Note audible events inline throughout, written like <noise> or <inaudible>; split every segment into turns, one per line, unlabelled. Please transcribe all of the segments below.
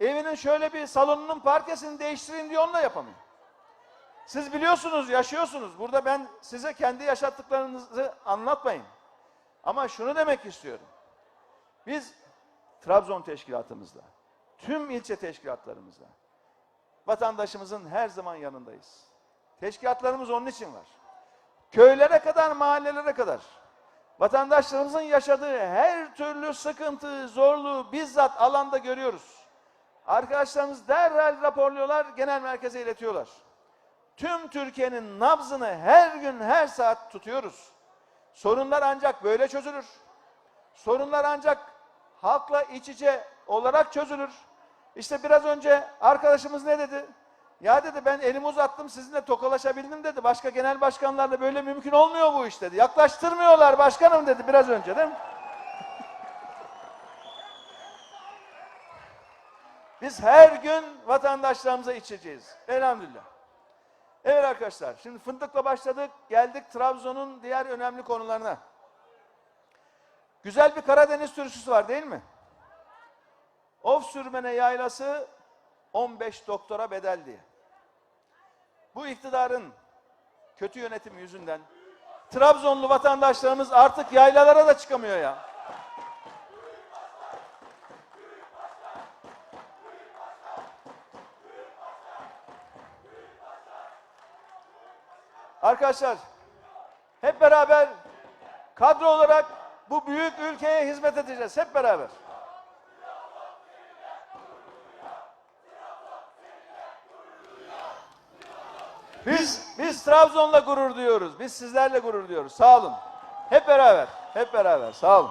evinin şöyle bir salonunun parkesini değiştireyim diye onu da yapamıyor. Siz biliyorsunuz, yaşıyorsunuz. Burada ben size kendi yaşattıklarınızı anlatmayın. Ama şunu demek istiyorum. Biz Trabzon teşkilatımızla, tüm ilçe teşkilatlarımızla vatandaşımızın her zaman yanındayız. Teşkilatlarımız onun için var. Köylere kadar, mahallelere kadar vatandaşlarımızın yaşadığı her türlü sıkıntı, zorluğu bizzat alanda görüyoruz. Arkadaşlarımız derhal raporluyorlar, genel merkeze iletiyorlar. Tüm Türkiye'nin nabzını her gün, her saat tutuyoruz. Sorunlar ancak böyle çözülür. Sorunlar ancak halkla iç içe olarak çözülür. İşte biraz önce arkadaşımız ne dedi? Ya dedi ben elimi uzattım sizinle tokalaşabildim dedi. Başka genel başkanlarla böyle mümkün olmuyor bu iş dedi. Yaklaştırmıyorlar başkanım dedi biraz önce değil mi? Biz her gün vatandaşlarımıza içeceğiz. Elhamdülillah. Evet arkadaşlar, şimdi fındıkla başladık, geldik Trabzon'un diğer önemli konularına. Güzel bir Karadeniz türküsü var değil mi? Of sürmene yaylası 15 doktora bedel diye. Bu iktidarın kötü yönetimi yüzünden Trabzonlu vatandaşlarımız artık yaylalara da çıkamıyor ya. Arkadaşlar hep beraber kadro olarak bu büyük ülkeye hizmet edeceğiz hep beraber. Biz biz Trabzon'la gurur duyuyoruz. Biz sizlerle gurur duyuyoruz. Sağ olun. Hep beraber. Hep beraber. Sağ olun.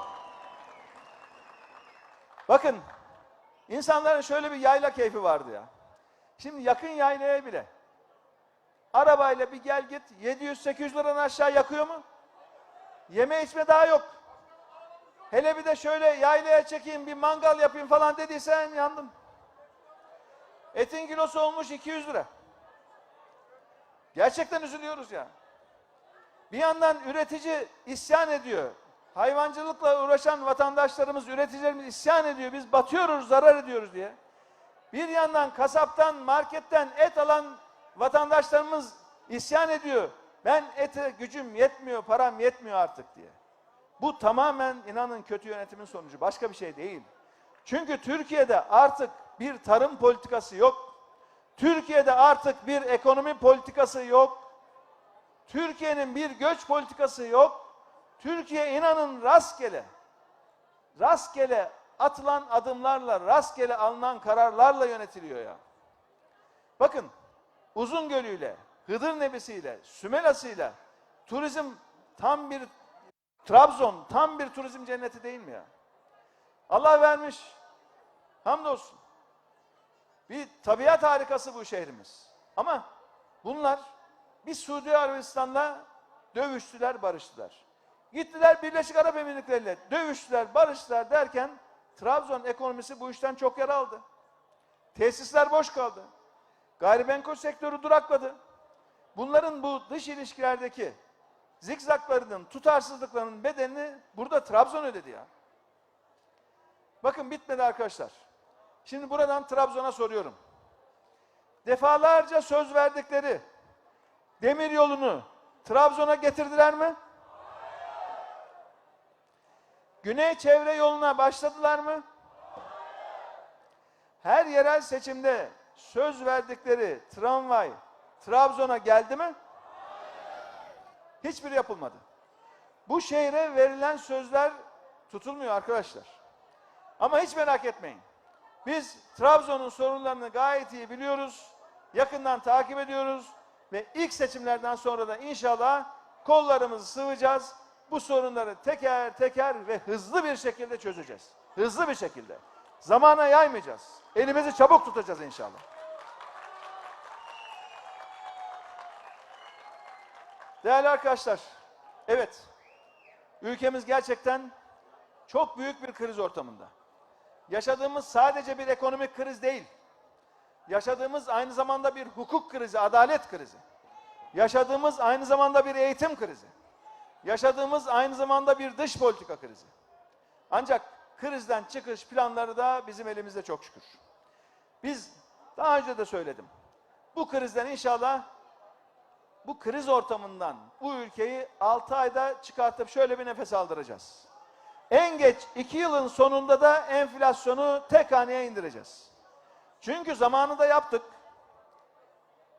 Bakın insanların şöyle bir yayla keyfi vardı ya. Şimdi yakın yaylaya bile arabayla bir gel git 700-800 liradan aşağı yakıyor mu? Yeme içme daha yok. Hele bir de şöyle yaylaya çekeyim bir mangal yapayım falan dediysen yandım. Etin kilosu olmuş 200 lira. Gerçekten üzülüyoruz ya. Bir yandan üretici isyan ediyor. Hayvancılıkla uğraşan vatandaşlarımız, üreticilerimiz isyan ediyor. Biz batıyoruz, zarar ediyoruz diye. Bir yandan kasaptan, marketten et alan vatandaşlarımız isyan ediyor. Ben ete gücüm yetmiyor, param yetmiyor artık diye. Bu tamamen inanın kötü yönetimin sonucu. Başka bir şey değil. Çünkü Türkiye'de artık bir tarım politikası yok. Türkiye'de artık bir ekonomi politikası yok. Türkiye'nin bir göç politikası yok. Türkiye inanın rastgele, rastgele atılan adımlarla, rastgele alınan kararlarla yönetiliyor ya. Bakın Uzungölü'yle, Hıdır Nebisi'yle, Sümela'sıyla turizm tam bir Trabzon tam bir turizm cenneti değil mi ya? Allah vermiş. Hamdolsun. Bir tabiat harikası bu şehrimiz. Ama bunlar bir Suudi Arabistan'la dövüştüler, barıştılar. Gittiler Birleşik Arap Emirlikleri'yle dövüştüler, barıştılar derken Trabzon ekonomisi bu işten çok yara aldı. Tesisler boş kaldı. Gayrimenkul sektörü durakladı. Bunların bu dış ilişkilerdeki zikzaklarının, tutarsızlıklarının bedelini burada Trabzon ödedi ya. Bakın bitmedi arkadaşlar. Şimdi buradan Trabzon'a soruyorum. Defalarca söz verdikleri demir yolunu Trabzon'a getirdiler mi? Güney çevre yoluna başladılar mı? Her yerel seçimde söz verdikleri tramvay Trabzon'a geldi mi? Hiçbiri yapılmadı. Bu şehre verilen sözler tutulmuyor arkadaşlar. Ama hiç merak etmeyin. Biz Trabzon'un sorunlarını gayet iyi biliyoruz. Yakından takip ediyoruz ve ilk seçimlerden sonra da inşallah kollarımızı sıvayacağız. Bu sorunları teker teker ve hızlı bir şekilde çözeceğiz. Hızlı bir şekilde. Zamana yaymayacağız. Elimizi çabuk tutacağız inşallah. Değerli arkadaşlar, evet, ülkemiz gerçekten çok büyük bir kriz ortamında. Yaşadığımız sadece bir ekonomik kriz değil. Yaşadığımız aynı zamanda bir hukuk krizi, adalet krizi. Yaşadığımız aynı zamanda bir eğitim krizi. Yaşadığımız aynı zamanda bir dış politika krizi. Ancak krizden çıkış planları da bizim elimizde çok şükür. Biz daha önce de söyledim. Bu krizden inşallah bu kriz ortamından bu ülkeyi 6 ayda çıkartıp şöyle bir nefes aldıracağız. En geç 2 yılın sonunda da enflasyonu tek haneye indireceğiz. Çünkü zamanında yaptık.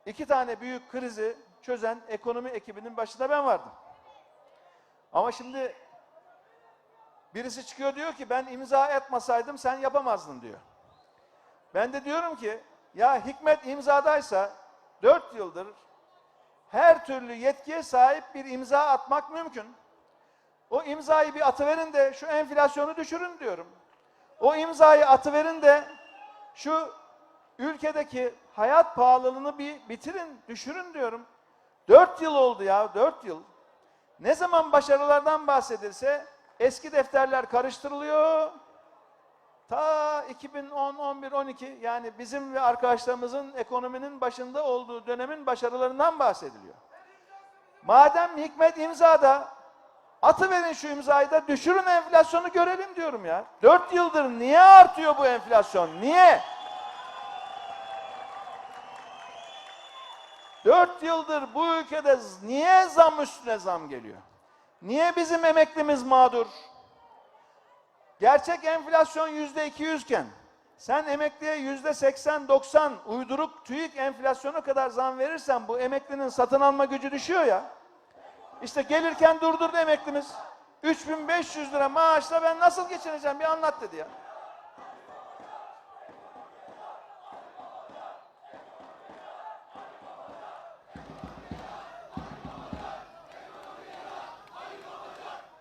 İki tane büyük krizi çözen ekonomi ekibinin başında ben vardım. Ama şimdi birisi çıkıyor diyor ki ben imza etmasaydım sen yapamazdın diyor. Ben de diyorum ki ya hikmet imzadaysa 4 yıldır her türlü yetkiye sahip bir imza atmak mümkün. O imzayı bir atıverin de şu enflasyonu düşürün diyorum. O imzayı atıverin de şu ülkedeki hayat pahalılığını bir bitirin, düşürün diyorum. Dört yıl oldu ya, dört yıl. Ne zaman başarılardan bahsedilse eski defterler karıştırılıyor. Ta 2010, 11, 12 yani bizim ve arkadaşlarımızın ekonominin başında olduğu dönemin başarılarından bahsediliyor. Madem hikmet imzada atıverin şu imzayı da düşürün enflasyonu görelim diyorum ya. Dört yıldır niye artıyor bu enflasyon? Niye? Dört yıldır bu ülkede niye zam üstüne zam geliyor? Niye bizim emeklimiz mağdur? Gerçek enflasyon yüzde 200 iken sen emekliye yüzde 80-90 uyduruk TÜİK enflasyonu kadar zam verirsen bu emeklinin satın alma gücü düşüyor ya. İşte gelirken durdurdu emeklimiz. 3500 lira maaşla ben nasıl geçineceğim bir anlat dedi ya.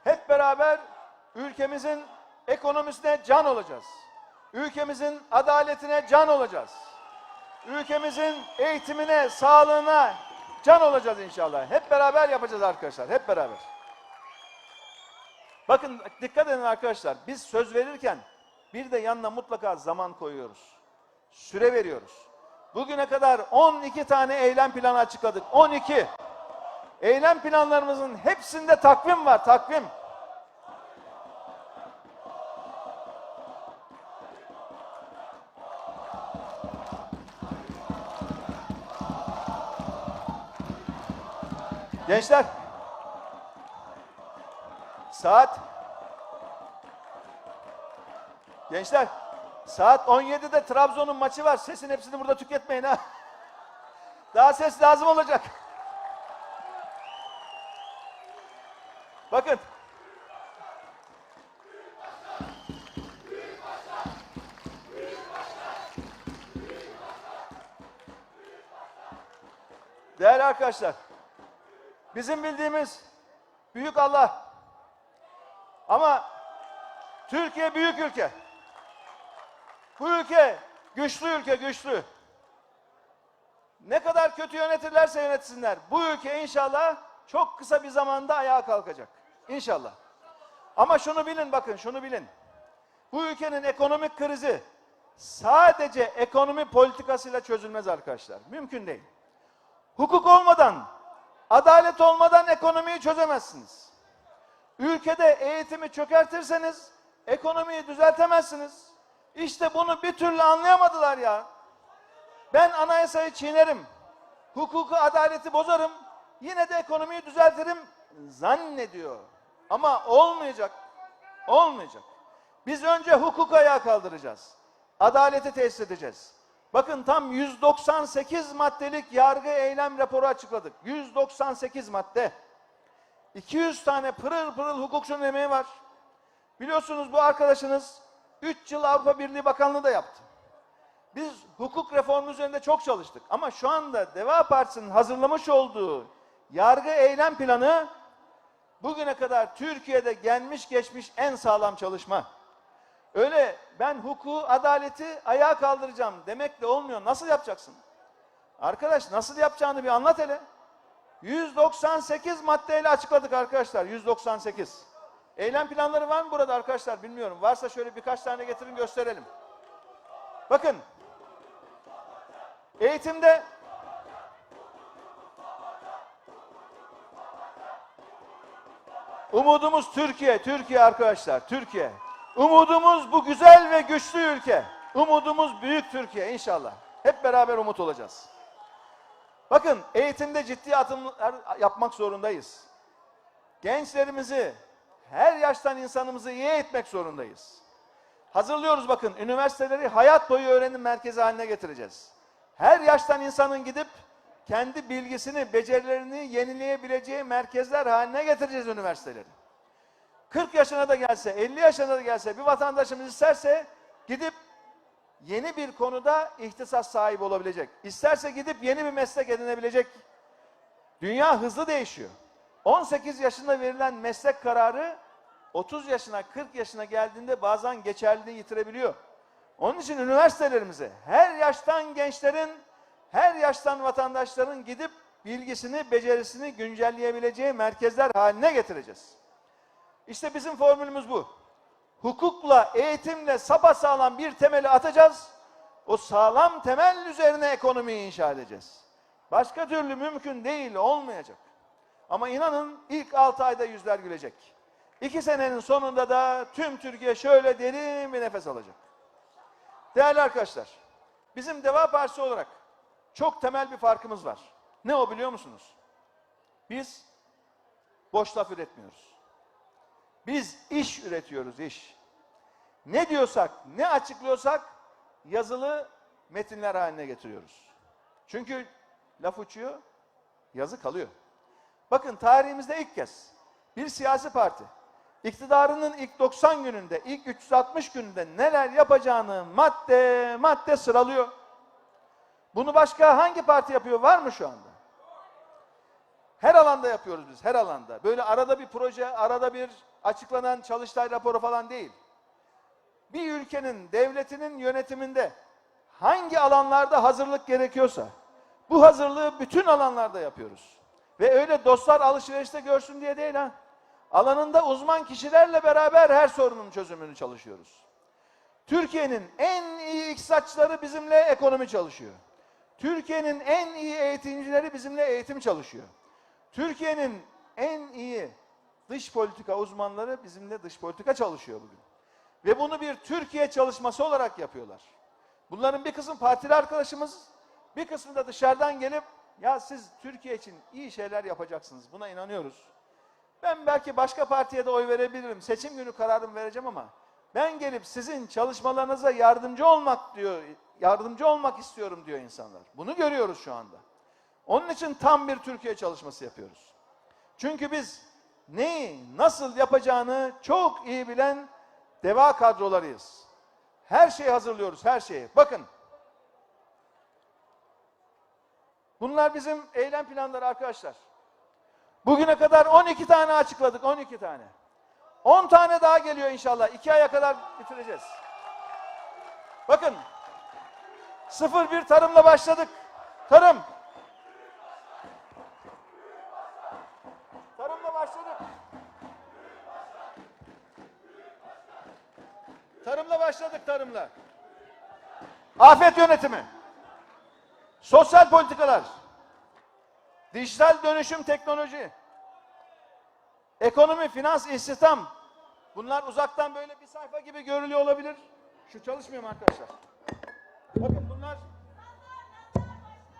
Hep beraber ülkemizin ekonomisine can olacağız. Ülkemizin adaletine can olacağız. Ülkemizin eğitimine, sağlığına can olacağız inşallah. Hep beraber yapacağız arkadaşlar. Hep beraber. Bakın dikkat edin arkadaşlar. Biz söz verirken bir de yanına mutlaka zaman koyuyoruz. Süre veriyoruz. Bugüne kadar 12 tane eylem planı açıkladık. 12. Eylem planlarımızın hepsinde takvim var, takvim. Gençler, saat Gençler, saat 17'de Trabzon'un maçı var. Sesin hepsini burada tüketmeyin ha. <laughs> Daha ses lazım olacak. Bakın. Değerli arkadaşlar, bizim bildiğimiz büyük Allah. Ama Türkiye büyük ülke. Bu ülke güçlü ülke, güçlü. Ne kadar kötü yönetirlerse yönetsinler. Bu ülke inşallah çok kısa bir zamanda ayağa kalkacak. İnşallah. Ama şunu bilin bakın, şunu bilin. Bu ülkenin ekonomik krizi sadece ekonomi politikasıyla çözülmez arkadaşlar. Mümkün değil. Hukuk olmadan, adalet olmadan ekonomiyi çözemezsiniz. Ülkede eğitimi çökertirseniz ekonomiyi düzeltemezsiniz. İşte bunu bir türlü anlayamadılar ya. Ben anayasayı çiğnerim. Hukuku, adaleti bozarım. Yine de ekonomiyi düzeltirim zannediyor. Ama olmayacak. Olmayacak. Biz önce hukuku ayağa kaldıracağız. Adaleti tesis edeceğiz. Bakın tam 198 maddelik yargı eylem raporu açıkladık. 198 madde. 200 tane pırıl pırıl hukukçunun emeği var. Biliyorsunuz bu arkadaşınız 3 yıl Avrupa Birliği Bakanlığı da yaptı. Biz hukuk reformu üzerinde çok çalıştık. Ama şu anda Deva Partisi'nin hazırlamış olduğu yargı eylem planı bugüne kadar Türkiye'de gelmiş geçmiş en sağlam çalışma. Öyle ben hukuku, adaleti ayağa kaldıracağım demekle olmuyor. Nasıl yapacaksın? Arkadaş nasıl yapacağını bir anlat hele. 198 maddeyle açıkladık arkadaşlar. 198. Eylem planları var mı burada arkadaşlar bilmiyorum. Varsa şöyle birkaç tane getirin gösterelim. Bakın. Eğitimde Umudumuz Türkiye, Türkiye arkadaşlar, Türkiye. Umudumuz bu güzel ve güçlü ülke. Umudumuz büyük Türkiye inşallah. Hep beraber umut olacağız. Bakın eğitimde ciddi adımlar yapmak zorundayız. Gençlerimizi, her yaştan insanımızı iyi eğitmek zorundayız. Hazırlıyoruz bakın üniversiteleri hayat boyu öğrenim merkezi haline getireceğiz. Her yaştan insanın gidip kendi bilgisini, becerilerini yenileyebileceği merkezler haline getireceğiz üniversiteleri. 40 yaşına da gelse, 50 yaşına da gelse bir vatandaşımız isterse gidip yeni bir konuda ihtisas sahibi olabilecek. İsterse gidip yeni bir meslek edinebilecek. Dünya hızlı değişiyor. 18 yaşında verilen meslek kararı 30 yaşına 40 yaşına geldiğinde bazen geçerliliğini yitirebiliyor. Onun için üniversitelerimize her yaştan gençlerin, her yaştan vatandaşların gidip bilgisini, becerisini güncelleyebileceği merkezler haline getireceğiz. İşte bizim formülümüz bu. Hukukla, eğitimle sapasağlam bir temeli atacağız. O sağlam temel üzerine ekonomiyi inşa edeceğiz. Başka türlü mümkün değil, olmayacak. Ama inanın ilk 6 ayda yüzler gülecek. İki senenin sonunda da tüm Türkiye şöyle derin bir nefes alacak. Değerli arkadaşlar, bizim Deva Partisi olarak çok temel bir farkımız var. Ne o biliyor musunuz? Biz boş laf üretmiyoruz. Biz iş üretiyoruz, iş. Ne diyorsak, ne açıklıyorsak yazılı metinler haline getiriyoruz. Çünkü laf uçuyor, yazı kalıyor. Bakın tarihimizde ilk kez bir siyasi parti iktidarının ilk 90 gününde, ilk 360 gününde neler yapacağını madde madde sıralıyor. Bunu başka hangi parti yapıyor? Var mı şu anda? Her alanda yapıyoruz biz, her alanda. Böyle arada bir proje, arada bir açıklanan çalıştay raporu falan değil. Bir ülkenin, devletinin yönetiminde hangi alanlarda hazırlık gerekiyorsa bu hazırlığı bütün alanlarda yapıyoruz. Ve öyle dostlar alışverişte görsün diye değil ha. Alanında uzman kişilerle beraber her sorunun çözümünü çalışıyoruz. Türkiye'nin en iyi iktisatçıları bizimle ekonomi çalışıyor. Türkiye'nin en iyi eğitimcileri bizimle eğitim çalışıyor. Türkiye'nin en iyi dış politika uzmanları bizimle dış politika çalışıyor bugün. Ve bunu bir Türkiye çalışması olarak yapıyorlar. Bunların bir kısmı partili arkadaşımız, bir kısmı da dışarıdan gelip ya siz Türkiye için iyi şeyler yapacaksınız. Buna inanıyoruz. Ben belki başka partiye de oy verebilirim. Seçim günü kararımı vereceğim ama ben gelip sizin çalışmalarınıza yardımcı olmak diyor, yardımcı olmak istiyorum diyor insanlar. Bunu görüyoruz şu anda. Onun için tam bir Türkiye çalışması yapıyoruz. Çünkü biz neyi nasıl yapacağını çok iyi bilen deva kadrolarıyız. Her şeyi hazırlıyoruz, her şeyi. Bakın. Bunlar bizim eylem planları arkadaşlar. Bugüne kadar 12 tane açıkladık, 12 tane. 10 tane daha geliyor inşallah. 2 aya kadar bitireceğiz. Bakın. 01 tarımla başladık. Tarım. Başladık. Tarımla başladık tarımla. Afet yönetimi. Sosyal politikalar. Dijital dönüşüm teknoloji. Ekonomi, finans, istihdam. Bunlar uzaktan böyle bir sayfa gibi görülüyor olabilir. Şu çalışmıyor mu arkadaşlar? Bakın bunlar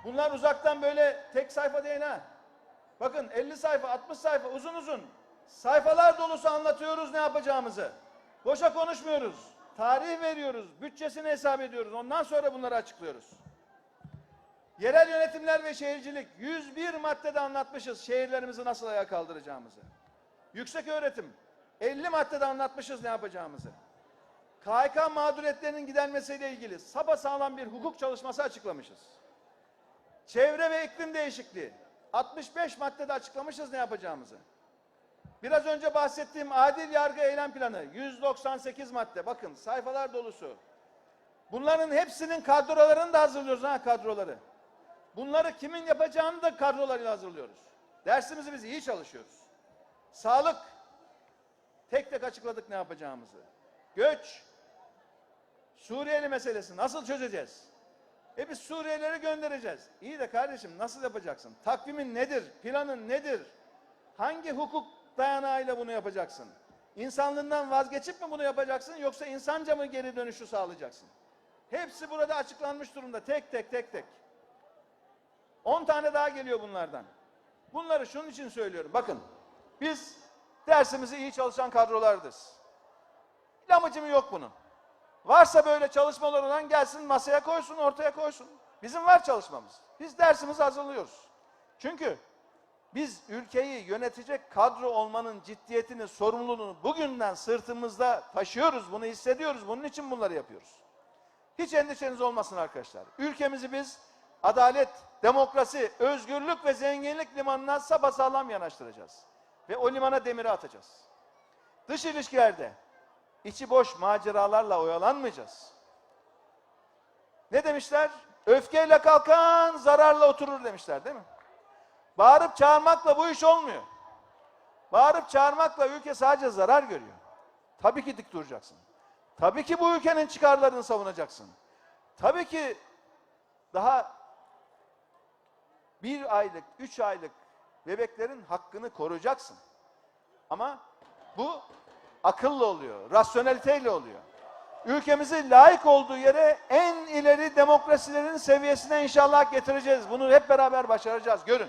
bunlar uzaktan böyle tek sayfa değil ha. Bakın 50 sayfa, 60 sayfa uzun uzun. Sayfalar dolusu anlatıyoruz ne yapacağımızı. Boşa konuşmuyoruz. Tarih veriyoruz, bütçesini hesap ediyoruz. Ondan sonra bunları açıklıyoruz. Yerel yönetimler ve şehircilik 101 maddede anlatmışız şehirlerimizi nasıl ayağa kaldıracağımızı. Yüksek öğretim 50 maddede anlatmışız ne yapacağımızı. KHK mağduriyetlerinin gidermesiyle ilgili sağlam bir hukuk çalışması açıklamışız. Çevre ve iklim değişikliği 65 maddede açıklamışız ne yapacağımızı. Biraz önce bahsettiğim adil yargı eylem planı 198 madde bakın sayfalar dolusu. Bunların hepsinin kadrolarını da hazırlıyoruz ha kadroları. Bunları kimin yapacağını da kadrolarıyla hazırlıyoruz. Dersimizi biz iyi çalışıyoruz. Sağlık tek tek açıkladık ne yapacağımızı. Göç Suriyeli meselesi nasıl çözeceğiz? E biz Suriyelileri göndereceğiz. İyi de kardeşim nasıl yapacaksın? Takvimin nedir? Planın nedir? Hangi hukuk dayanağıyla bunu yapacaksın? İnsanlığından vazgeçip mi bunu yapacaksın yoksa insanca mı geri dönüşü sağlayacaksın? Hepsi burada açıklanmış durumda. Tek tek tek tek. 10 tane daha geliyor bunlardan. Bunları şunun için söylüyorum. Bakın biz dersimizi iyi çalışan kadrolardız. Lamıcımı yok bunun. Varsa böyle çalışmalar olan gelsin masaya koysun, ortaya koysun. Bizim var çalışmamız. Biz dersimizi hazırlıyoruz. Çünkü biz ülkeyi yönetecek kadro olmanın ciddiyetini, sorumluluğunu bugünden sırtımızda taşıyoruz. Bunu hissediyoruz. Bunun için bunları yapıyoruz. Hiç endişeniz olmasın arkadaşlar. Ülkemizi biz adalet, demokrasi, özgürlük ve zenginlik limanına sapasağlam yanaştıracağız. Ve o limana demiri atacağız. Dış ilişkilerde içi boş maceralarla oyalanmayacağız. Ne demişler? Öfkeyle kalkan zararla oturur demişler değil mi? Bağırıp çağırmakla bu iş olmuyor. Bağırıp çağırmakla ülke sadece zarar görüyor. Tabii ki dik duracaksın. Tabii ki bu ülkenin çıkarlarını savunacaksın. Tabii ki daha bir aylık, üç aylık bebeklerin hakkını koruyacaksın. Ama bu akıllı oluyor, rasyoneliteyle oluyor. Ülkemizi layık olduğu yere en ileri demokrasilerin seviyesine inşallah getireceğiz. Bunu hep beraber başaracağız. Görün.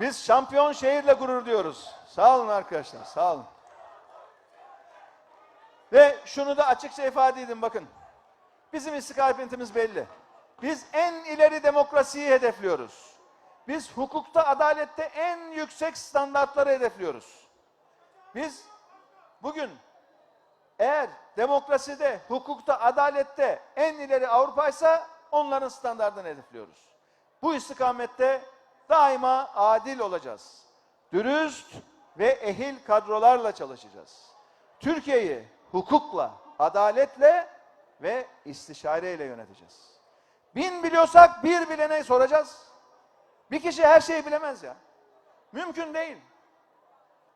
Biz şampiyon şehirle gurur diyoruz. Sağ olun arkadaşlar, sağ olun. Ve şunu da açıkça ifade edin bakın. Bizim istikametimiz belli. Biz en ileri demokrasiyi hedefliyoruz. Biz hukukta, adalette en yüksek standartları hedefliyoruz. Biz bugün eğer demokraside, hukukta, adalette en ileri Avrupa ise onların standartını hedefliyoruz. Bu istikamette daima adil olacağız. Dürüst ve ehil kadrolarla çalışacağız. Türkiye'yi hukukla, adaletle ve istişareyle yöneteceğiz. Bin biliyorsak bir bilene soracağız. Bir kişi her şeyi bilemez ya. Mümkün değil.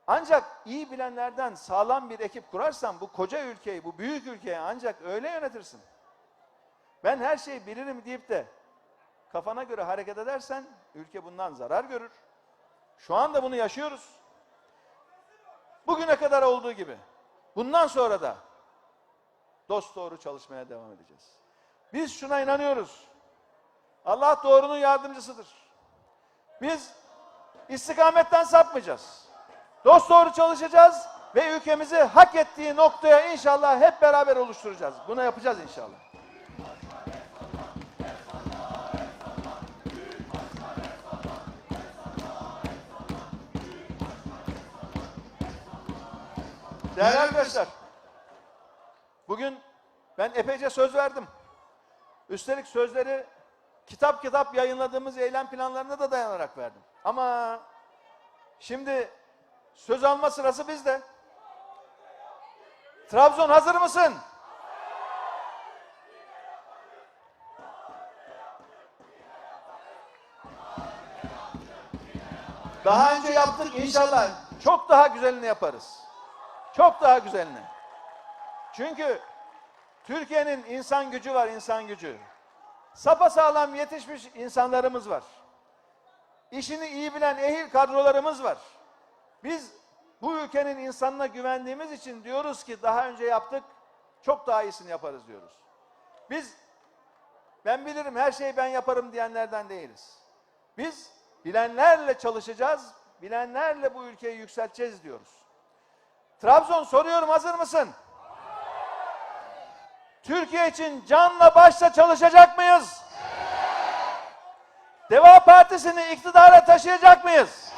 Ancak iyi bilenlerden sağlam bir ekip kurarsan bu koca ülkeyi, bu büyük ülkeyi ancak öyle yönetirsin. Ben her şeyi bilirim deyip de kafana göre hareket edersen ülke bundan zarar görür. Şu anda bunu yaşıyoruz. Bugüne kadar olduğu gibi. Bundan sonra da dost doğru çalışmaya devam edeceğiz. Biz şuna inanıyoruz. Allah doğrunun yardımcısıdır. Biz istikametten sapmayacağız. Dost doğru çalışacağız ve ülkemizi hak ettiği noktaya inşallah hep beraber oluşturacağız. Bunu yapacağız inşallah. Değerli arkadaşlar, bugün ben epeyce söz verdim. Üstelik sözleri kitap kitap yayınladığımız eylem planlarına da dayanarak verdim. Ama şimdi söz alma sırası bizde. Trabzon hazır mısın? Daha önce yaptık inşallah. Çok daha güzelini yaparız. Çok daha güzelini. Çünkü Türkiye'nin insan gücü var, insan gücü. Sapasağlam yetişmiş insanlarımız var. İşini iyi bilen ehil kadrolarımız var. Biz bu ülkenin insanına güvendiğimiz için diyoruz ki daha önce yaptık, çok daha iyisini yaparız diyoruz. Biz ben bilirim her şeyi ben yaparım diyenlerden değiliz. Biz bilenlerle çalışacağız, bilenlerle bu ülkeyi yükselteceğiz diyoruz. Trabzon soruyorum hazır mısın? Türkiye için canla başla çalışacak mıyız? Deva Partisi'ni iktidara taşıyacak mıyız?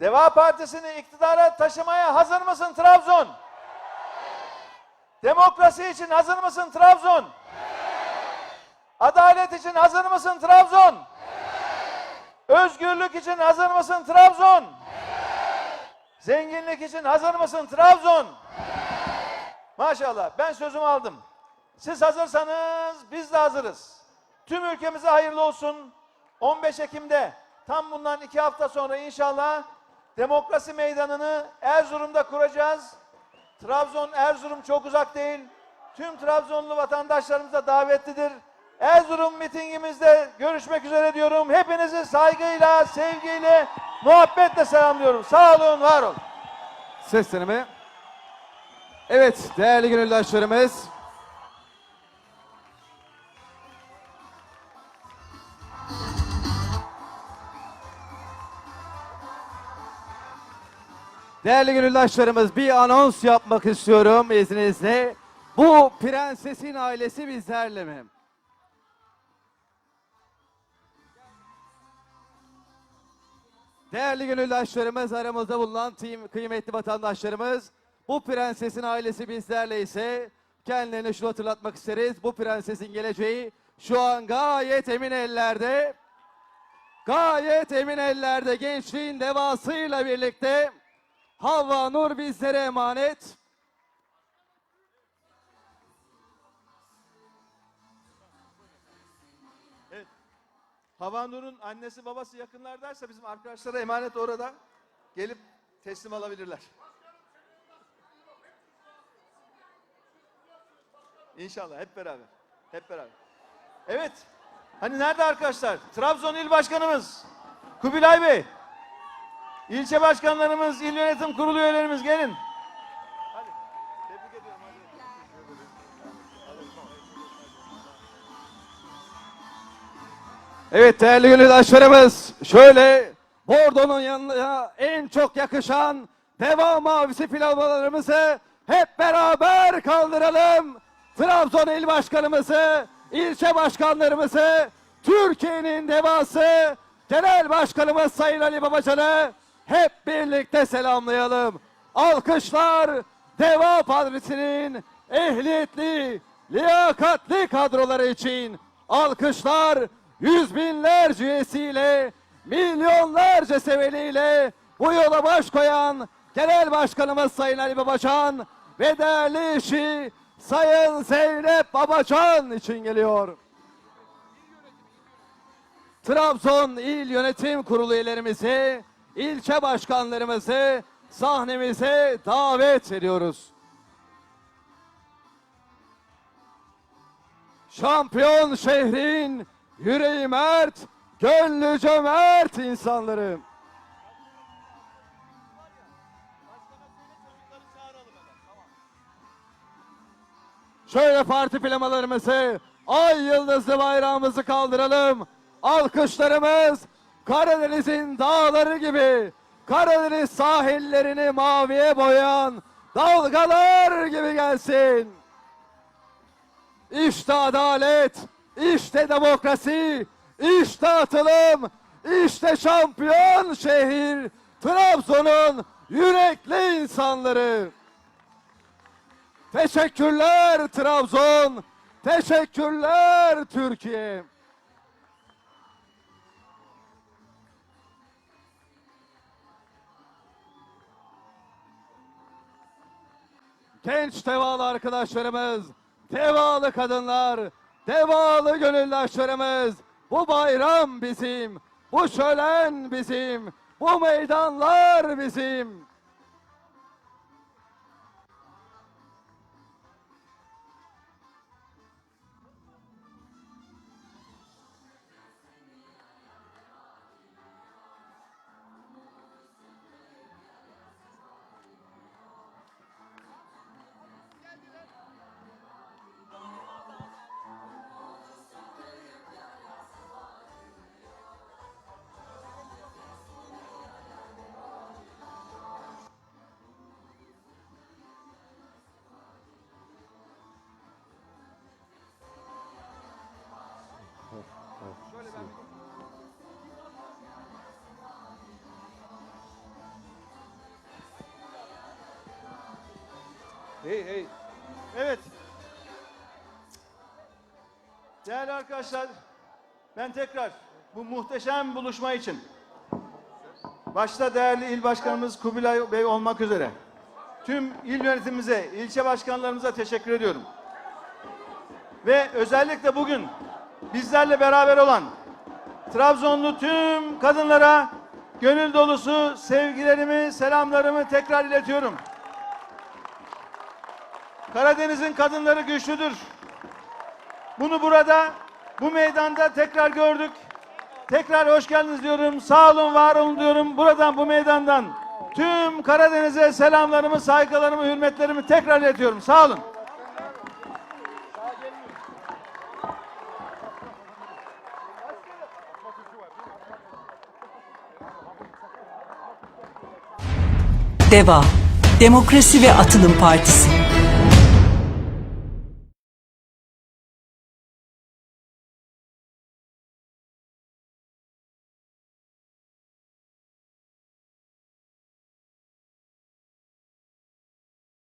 Deva Partisi'ni iktidara taşımaya hazır mısın Trabzon? Demokrasi için hazır mısın Trabzon? Adalet için hazır mısın Trabzon? Özgürlük için hazır mısın Trabzon? Zenginlik için hazır mısın Trabzon? Maşallah ben sözümü aldım. Siz hazırsanız biz de hazırız. Tüm ülkemize hayırlı olsun. 15 Ekim'de tam bundan iki hafta sonra inşallah demokrasi meydanını Erzurum'da kuracağız. Trabzon, Erzurum çok uzak değil. Tüm Trabzonlu vatandaşlarımız da davetlidir. Erzurum mitingimizde görüşmek üzere diyorum. Hepinizi saygıyla, sevgiyle, muhabbetle selamlıyorum. Sağ olun, var olun.
Sesleneme. Evet değerli gönüldaşlarımız. Değerli gönüldaşlarımız bir anons yapmak istiyorum izninizle. Bu prensesin ailesi bizlerle mi? Değerli gönüldaşlarımız, aramızda bulunan tim, kıymetli vatandaşlarımız, bu prensesin ailesi bizlerle ise kendilerine şunu hatırlatmak isteriz. Bu prensesin geleceği şu an gayet emin ellerde. Gayet emin ellerde gençliğin devasıyla birlikte Havva Nur bizlere emanet.
Havanur'un annesi babası yakınlardaysa bizim arkadaşlara emanet orada. Gelip teslim alabilirler. İnşallah hep beraber. Hep beraber. Evet. Hani nerede arkadaşlar? Trabzon İl Başkanımız Kubilay Bey. İlçe başkanlarımız, il yönetim kurulu üyelerimiz gelin. Hadi. Tebrik ediyorum. Hadi.
Evet değerli gönüldaşlarımız şöyle Bordo'nun yanına en çok yakışan Deva Mavisi plavalarımızı hep beraber kaldıralım. Trabzon il başkanımızı, ilçe başkanlarımızı, Türkiye'nin devası genel başkanımız Sayın Ali Babacan'ı hep birlikte selamlayalım. Alkışlar Deva Padrisi'nin ehliyetli, liyakatli kadroları için alkışlar yüz binlerce üyesiyle, milyonlarca seveliyle bu yola baş koyan Genel Başkanımız Sayın Ali Babacan ve değerli eşi Sayın Zeynep Babacan için geliyor. Trabzon İl Yönetim Kurulu üyelerimizi, ilçe başkanlarımızı sahnemize davet ediyoruz. Şampiyon şehrin yüreği mert, gönlü cömert insanları. Şöyle parti plamalarımızı, ay yıldızlı bayrağımızı kaldıralım. Alkışlarımız Karadeniz'in dağları gibi, Karadeniz sahillerini maviye boyayan dalgalar gibi gelsin. İşte adalet, işte demokrasi, işte atılım, işte şampiyon şehir, Trabzon'un yürekli insanları. Teşekkürler Trabzon, teşekkürler Türkiye. Genç devalı arkadaşlarımız, devalı kadınlar, devalı gönüldaşlarımız, bu bayram bizim, bu şölen bizim, bu meydanlar bizim.
Hey hey. Evet. Değerli arkadaşlar, ben tekrar bu muhteşem buluşma için başta değerli il başkanımız Kubilay Bey olmak üzere tüm il yönetimimize, ilçe başkanlarımıza teşekkür ediyorum. Ve özellikle bugün bizlerle beraber olan Trabzonlu tüm kadınlara gönül dolusu sevgilerimi, selamlarımı tekrar iletiyorum. Karadeniz'in kadınları güçlüdür. Bunu burada bu meydanda tekrar gördük. Tekrar hoş geldiniz diyorum. Sağ olun, var olun diyorum. Buradan bu meydandan tüm Karadeniz'e selamlarımı, saygılarımı, hürmetlerimi tekrar iletiyorum. Sağ olun.
DEVA Demokrasi ve Atılım Partisi